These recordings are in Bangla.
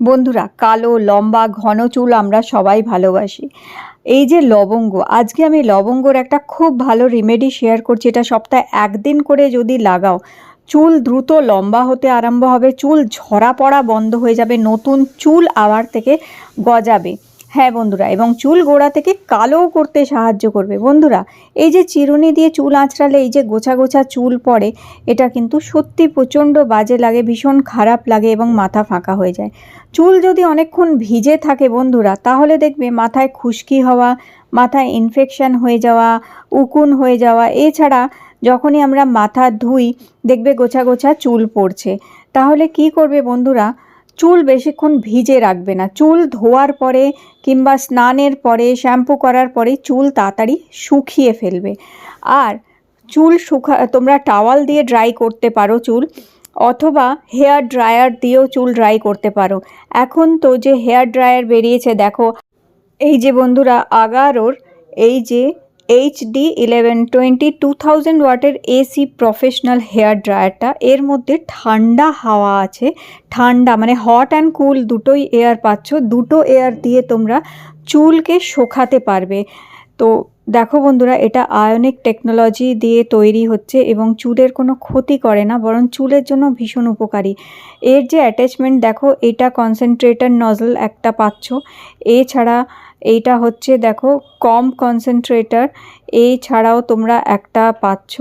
বন্ধুরা, কালো, লম্বা, ঘন চুল আমরা সবাই ভালোবাসি। এই যে লবঙ্গ, আজকে আমি লবঙ্গর একটা খুব ভালো রেমেডি শেয়ার করছি, এটা সপ্তাহে একদিন করে যদি লাগাও, চুল দ্রুত লম্বা হতে আরম্ভ হবে, চুল ঝরা পড়া বন্ধ হয়ে যাবে, নতুন চুল আবার থেকে গজাবে। হ্যাঁ বন্ধুরা, এবং চুল গোড়া থেকে কালোও করতে সাহায্য করবে। বন্ধুরা, এই যে চিরুনি দিয়ে চুল আঁচড়ালে, এই যে গোছা গোছা চুল পড়ে, এটা কিন্তু সত্যি প্রচণ্ড বাজে লাগে, ভীষণ খারাপ লাগে এবং মাথা ফাঁকা হয়ে যায়। চুল যদি অনেকক্ষণ ভিজে থাকে বন্ধুরা, তাহলে দেখবে মাথায় খুশকি হওয়া, মাথায় ইনফেকশন হয়ে যাওয়া, উকুন হয়ে যাওয়া, এছাড়া যখনই আমরা মাথা ধুই, দেখবে গোছা গোছা চুল পড়ছে। তাহলে কি করবে বন্ধুরা চুল বেশিক্ষণ ভিজে রাখবে না। চুল ধোয়ার পরে কিংবা স্নানের পরে, শ্যাম্পু করার পরে চুল তাড়াতাড়ি শুকিয়ে ফেলবে। আর চুল শুকা, তোমরা টাওয়াল দিয়ে ড্রাই করতে পারো চুল, অথবা হেয়ার ড্রায়ার দিয়েও চুল ড্রাই করতে পারো। এখন তো যে হেয়ার ড্রায়ার বেরিয়েছে, দেখো। এই যে বন্ধুরা, আগারোর এই যে HD eleven twenty two thousand ওয়াটের এসি প্রফেশনাল হেয়ার ড্রায়ারটা এর মধ্যে ঠান্ডা হাওয়া আছে। ঠান্ডা মানে হট অ্যান্ড কুল দুটোই এয়ার পাচ্ছ। দুটো এয়ার দিয়ে তোমরা চুলকে শোখাতে পারবে। তো দেখো বন্ধুরা, এটা আয়নিক টেকনোলজি দিয়ে তৈরি হচ্ছে এবং চুলের কোনো ক্ষতি করে না, বরং চুলের জন্য ভীষণ উপকারী। এর যে অ্যাটাচমেন্ট দেখো, এটা কনসেন্ট্রেটার নজল একটা পাচ্ছ। এছাড়া এইটা হচ্ছে দেখো কম কনসেন্ট্রেটার এই ছাড়াও তোমরা একটা পাচ্ছ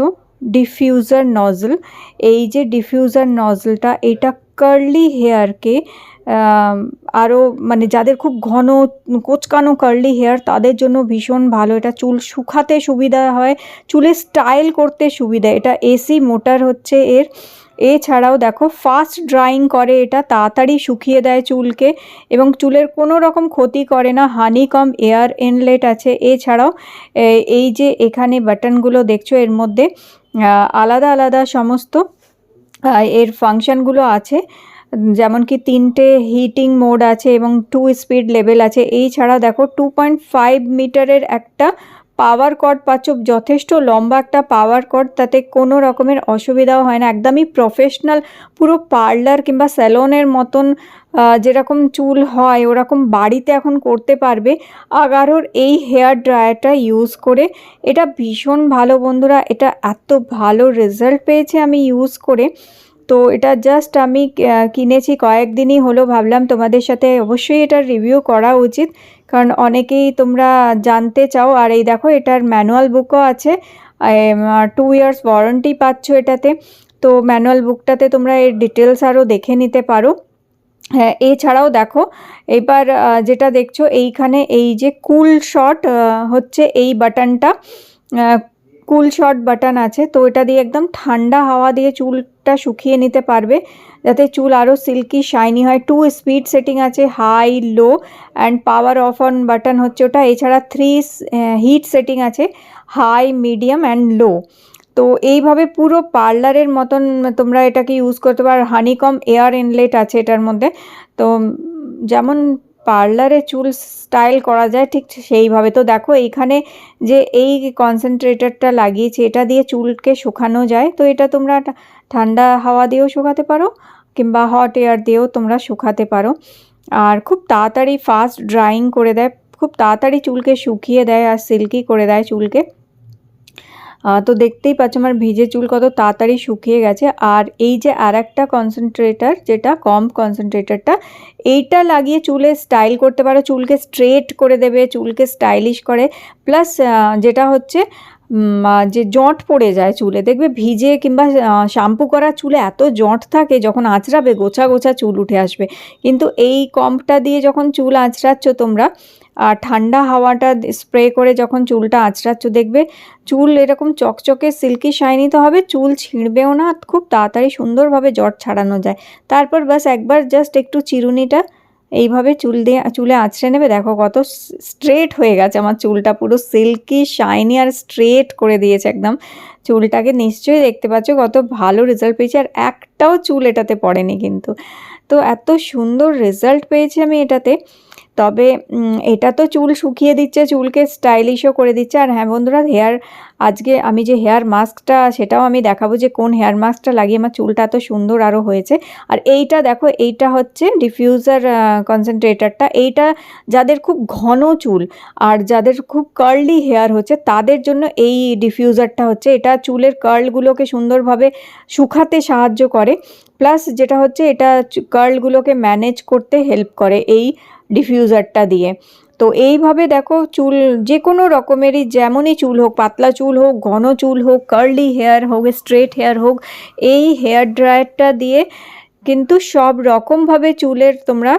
ডিফিউজার নজল এই যে ডিফিউজার নজলটা এটা কার্লি হেয়ারকে আরও মানে যাদের খুব ঘন কোচকানো কার্লি হেয়ার তাদের জন্য ভীষণ ভালো। এটা চুল শুকাতে সুবিধা হয় চুলে স্টাইল করতে সুবিধা। এটা এসি মোটার হচ্ছে এর। এছাড়াও দেখো ফাস্ট ড্রাইং করে, এটা তাড়াতাড়ি শুকিয়ে দেয় চুলকে এবং চুলের কোনো রকম ক্ষতি করে না। হানিকম এয়ার ইনলেট আছে। এছাড়াও এই যে এখানে বাটনগুলো দেখছ, এর মধ্যে আলাদা আলাদা সমস্ত এর ফাংশানগুলো আছে। যেমন কি তিনটে হিটিং মোড আছে এবং টু স্পিড লেভেল আছে। এই ছাড়া দেখো টু পয়েন্ট ফাইভ মিটারের একটা পাওয়ার কট পাচ্ছ। যথেষ্ট লম্বা একটা পাওয়ার কট তাতে কোনো রকমের অসুবিধাও হয় না। একদমই প্রফেশনাল পুরো পার্লার কিংবা স্যালনের মতন যেরকম চুল হয়, ওরকম বাড়িতে এখন করতে পারবে। আগারোর এই হেয়ার ড্রায়ারটা ইউজ করে, এটা ভীষণ ভালো বন্ধুরা। এটা এত ভালো রেজাল্ট পেয়েছে আমি ইউজ করে। তো এটা জাস্ট আমি কিনেছি, কয়েকদিনই হলো, ভাবলাম তোমাদের সাথে অবশ্যই এটার রিভিউ করা উচিত। কারণ অনেকেই তোমরা জানতে চাও, আর এই দেখো, এটার ম্যানুয়াল বুকও আছে। টু ইয়ার্স ওয়ারেন্টি পাচ্ছ এটাতে। তো ম্যানুয়াল বুকটাতে তোমরা এর ডিটেলস আরও দেখে নিতে পারো। হ্যাঁ এছাড়াও দেখো, এবার যেটা দেখছ, এইখানে এই যে কুল শট হচ্ছে এই বাটনটা কুল শট বাটন আছে, তো এটা দিয়ে একদম ঠান্ডা হাওয়া দিয়ে চুলটা শুকিয়ে নিতে পারবে। যাতে চুল আরও সিল্কি শাইনি হয়। টু স্পিড সেটিং আছে high low and power off on button হচ্ছে ওটা। এছাড়া থ্রি হিট সেটিং আছে হাই মিডিয়াম অ্যান্ড লো তো এইভাবে পুরো পার্লারের মতন তোমরা এটাকে ইউজ করতে পারো। হানিকম এয়ার ইনলেট আছে এটার মধ্যে। তো যেমন পার্লারে চুল স্টাইল করা যায় ঠিক সেইভাবে। তো দেখো এইখানে যে এই কনসেন্ট্রেটারটা লাগিয়েছি, এটা দিয়ে চুলকে শুকানো যায়। তো এটা তোমরা ঠান্ডা হাওয়া দিয়েও শুকাতে পারো কিংবা হট এয়ার দিয়েও তোমরা শুকাতে পারো। আর খুব তাড়াতাড়ি ফাস্ট ড্রাইং করে দেয়, খুব তাড়াতাড়ি চুলকে শুকিয়ে দেয় আর সিল্কি করে দেয় চুলকে। তো দেখতেই পাচ্ছ আমার ভিজে চুল কত তাড়াতাড়ি শুকিয়ে গেছে। আর এই যে আর একটা কনসেন্ট্রেটার যেটা কম কনসেন্ট্রেটারটা এইটা লাগিয়ে চুলে স্টাইল করতে পারো। চুলকে স্ট্রেট করে দেবে, চুলকে স্টাইলিশ করে। প্লাস যেটা হচ্ছে যে জট পড়ে যায় চুলে, দেখবে ভিজে কিংবা শ্যাম্পু করা চুলে এত জট থাকে যখন আঁচড়াবে, গোছা গোছা চুল উঠে আসবে। কিন্তু এই কম্পটা দিয়ে যখন চুল আঁচড়াচ্ছ তোমরা, আর ঠান্ডা হাওয়াটা স্প্রে করে যখন চুলটা আঁচড়াচ্ছ, দেখবে চুল এরকম চকচকে, সিল্কি, শাইনি তো হবে, চুল ছিঁড়বেও না, খুব তাড়াতাড়ি সুন্দরভাবে জট ছাড়ানো যায়। তারপর বাস একবার জাস্ট একটু চিরুনিটা এইভাবে চুল দিয়ে, চুলে আঁচড়ে নেবে। দেখো কত স্ট্রেট হয়ে গেছে। আমার চুলটা পুরো সিল্কি শাইনি আর স্ট্রেট করে দিয়েছে একদম। চুলটাকে নিশ্চয়ই দেখতে পাচ্ছ, কত ভালো রেজাল্ট পেয়েছে। আর একটাও চুল এটাতে পড়েনি কিন্তু। তো এত সুন্দর রেজাল্ট পেয়েছি আমি এটাতে। তবে এটা তো চুল শুকিয়ে দিচ্ছে, চুলকে স্টাইলিশও করে দিচ্ছে। আর হ্যাঁ বন্ধুরা, হেয়ার, আজকে আমি যে হেয়ার মাস্কটা, সেটাও আমি দেখাবো যে কোন হেয়ার মাস্কটা লাগিয়ে আমার চুলটা এত সুন্দর আরও হয়েছে। আর এইটা দেখো, এইটা হচ্ছে ডিফিউজার কনসেন্ট্রেটারটা এইটা যাদের খুব ঘন চুল আর যাদের খুব কার্লি হেয়ার হচ্ছে, তাদের জন্য এই ডিফিউজারটা হচ্ছে, এটা চুলের কার্লগুলোকে সুন্দরভাবে শুকাতে সাহায্য করে। প্লাস যেটা হচ্ছে, এটা কার্লগুলোকে ম্যানেজ করতে হেল্প করে। এই ডিফিউজারটা দিয়ে। তো এইভাবে দেখো চুল যে কোনো রকমেরই যেমনই চুল হোক, পাতলা চুল হোক, ঘন চুল হোক কার্লি হেয়ার হোক স্ট্রেট হেয়ার হোক, এই হেয়ার ড্রায়ারটা দিয়ে কিন্তু সব রকমভাবে চুলের তোমরা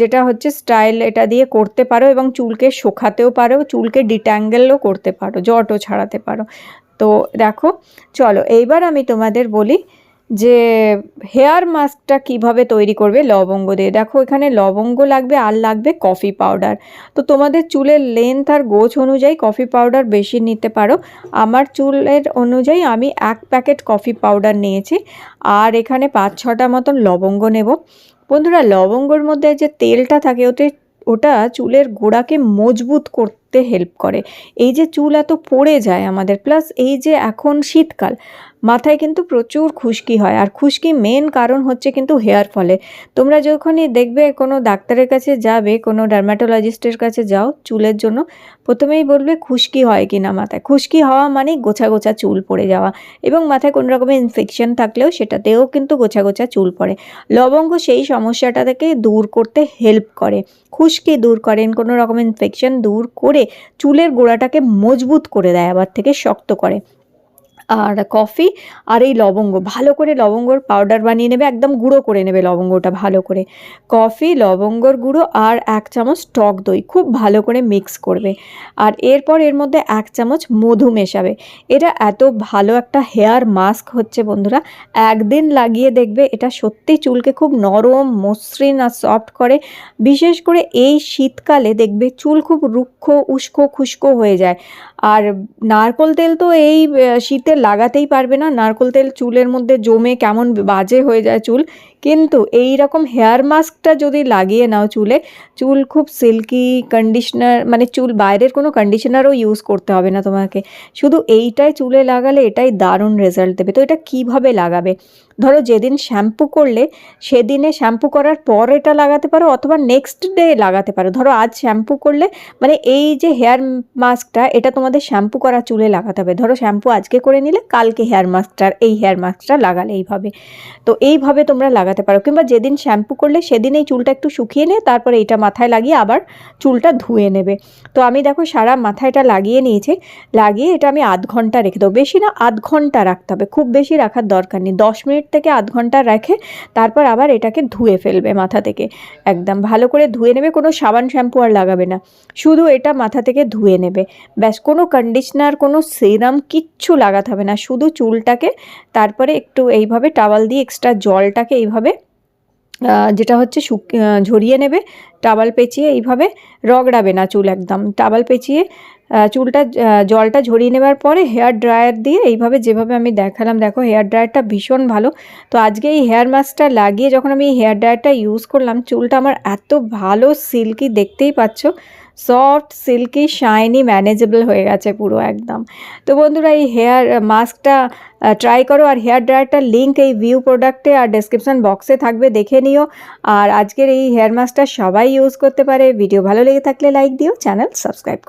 যেটা হচ্ছে স্টাইল এটা দিয়ে করতে পারো এবং চুলকে শোকাতেও পারো, চুলকে ডিট্যাঙ্গেলও করতে পারো, জটও ছাড়াতে পারো। তো দেখো, চলো, এইবার আমি তোমাদের বলি যে হেয়ার মাস্কটা কীভাবে তৈরি করবে লবঙ্গ দিয়ে। দেখো, এখানে লবঙ্গ লাগবে, আর লাগবে কফি পাউডার তো তোমাদের চুলের লেন্থ আর গোছ অনুযায়ী কফি পাউডার বেশি নিতে পারো। আমার চুলের অনুযায়ী আমি এক প্যাকেট কফি পাউডার নিয়েছি, আর এখানে পাঁচ ছটা মতন লবঙ্গ নেব। বন্ধুরা, লবঙ্গর মধ্যে যে তেলটা থাকে, ওতে, ওটা চুলের গোড়াকে মজবুত করতে হেল্প করে। এই যে চুল এত পড়ে যায় আমাদের প্লাস এই যে এখন শীতকাল মাথায় কিন্তু প্রচুর খুশকি হয়। আর খুশকি মেন কারণ হচ্ছে কিন্তু হেয়ার ফলে তোমরা যখনই দেখবে কোনো ডাক্তারের কাছে যাবে, কোনো ডার্মাটোলজিস্টের কাছে যাও চুলের জন্য, প্রথমেই বলবে খুশকি হয় কি না মাথায়। খুশকি হওয়া মানে গোছা গোছা চুল পড়ে যাওয়া এবং মাথায় কোনো রকমের ইনফেকশন থাকলেও সেটাতেও কিন্তু গোছা গোছা চুল পড়ে। লবঙ্গ সেই সমস্যাটা থেকে দূর করতে হেল্প করে। খুশকি দূর করেন, কোনো রকম ইনফেকশন দূর করে চুলের গোড়াটাকে মজবুত করে দেয়, আবার থেকে শক্ত করে। আর কফি আর এই লবঙ্গ। ভালো করে লবঙ্গর পাউডার বানিয়ে নেবে, একদম গুঁড়ো করে নেবে লবঙ্গটা ভালো করে। কফি, লবঙ্গর গুঁড়ো আর এক চামচ টক দই খুব ভালো করে মিক্স করবে। আর এরপর এর মধ্যে এক চামচ মধু মেশাবে। এটা এত ভালো একটা হেয়ার মাস্ক হচ্ছে বন্ধুরা, একদিন লাগিয়ে দেখবে এটা সত্যি চুলকে খুব নরম, মসৃণ আর সফট করে। বিশেষ করে এই শীতকালে দেখবে চুল খুব রুক্ষ, উস্কো খুস্কো হয়ে যায়। আর নারকোল তেল তো এই শীতে লাগাতেই পারবে না। নারকোল তেল চুলের মধ্যে জমে কেমন বাজে হয়ে যায় চুল। কিন্তু এই রকম হেয়ার মাস্কটা যদি লাগিয়ে নাও চুলে, চুল খুব সিল্কি কন্ডিশনার মানে চুল বাইরের কোনো কন্ডিশনারও ইউজ করতে হবে না তোমাকে। শুধু এইটাই চুলে লাগালে এটাই দারুণ রেজাল্ট দেবে। তো এটা কীভাবে লাগাবে? ধরো যেদিন শ্যাম্পু করলে, সেদিনে শ্যাম্পু করার পর এটা লাগাতে পারো অথবা নেক্সট ডে লাগাতে পারো। ধরো আজ শ্যাম্পু করলে মানে এই যে হেয়ার মাস্কটা এটা তোমাদের শ্যাম্পু করা চুলে লাগাতে হবে। ধরো শ্যাম্পু আজকে করে নিলে, কালকে হেয়ার মাস্কটার এই হেয়ার মাস্কটা লাগালে এইভাবে। তো এইভাবে তোমরা লাগাতে পারো। কিংবা যেদিন শ্যাম্পু করলে, সেদিন এই চুলটা একটু শুকিয়ে নিয়ে তারপরে এইটা মাথায় লাগিয়ে আবার চুলটা ধুয়ে নেবে। তো আমি দেখো সারা মাথায় এটা লাগিয়ে নিয়েছি। লাগিয়ে এটা আমি আধ ঘণ্টা রেখে দেবো। বেশি না, আধ ঘণ্টা রাখতে হবে। খুব বেশি রাখার দরকার নেই। দশ মিনিট থেকে আধ ঘণ্টা রাখে তারপর আবার এটাকে ধুয়ে ফেলবে মাথা থেকে। একদম ভালো করে ধুয়ে নেবে, কোনো সাবান, শ্যাম্পু আর লাগাবে না। শুধু এটা মাথা থেকে ধুয়ে নেবে। ব্যাস, কোনো কন্ডিশনার কোনো সিরাম কিচ্ছু লাগাতে হবে না। শুধু চুলটাকে, তারপরে একটু এইভাবে টাওয়াল দিয়ে এক্সট্রা জলটাকে এইভাবে যেটা হচ্ছে শুক ঝরিয়ে নেবে টাবাল পেঁচিয়ে এইভাবে রগড়াবে না চুল একদম। টাবাল পেঁচিয়ে চুলটা জলটা ঝরিয়ে নেবার পরে হেয়ার ড্রায়ার দিয়ে এইভাবে যেভাবে আমি দেখালাম, দেখো হেয়ার ড্রায়ারটা ভীষণ ভালো। তো আজকে এই হেয়ার মাস্কটা লাগিয়ে যখন আমি এই হেয়ার ড্রায়ারটা ইউজ করলাম, চুলটা আমার এত ভালো, সিল্কি দেখতেই পাচ্ছ। সফট, সিল্কি, শাইনি, ম্যানেজেবল হয়ে গেছে পুরো একদম। তো বন্ধুরা, এই হেয়ার মাস্কটা ট্রাই করো আর হেয়ার ড্রায়ারটার লিঙ্ক এই ভিউ প্রোডাক্টে আর ডেসক্রিপশন বক্সে থাকবে, দেখে নিও। আর আজকের এই হেয়ার মাস্কটা সবাই ইউজ করতে পারে। ভিডিও ভালো লেগে থাকলে লাইক দিও চ্যানেল সাবস্ক্রাইব করে।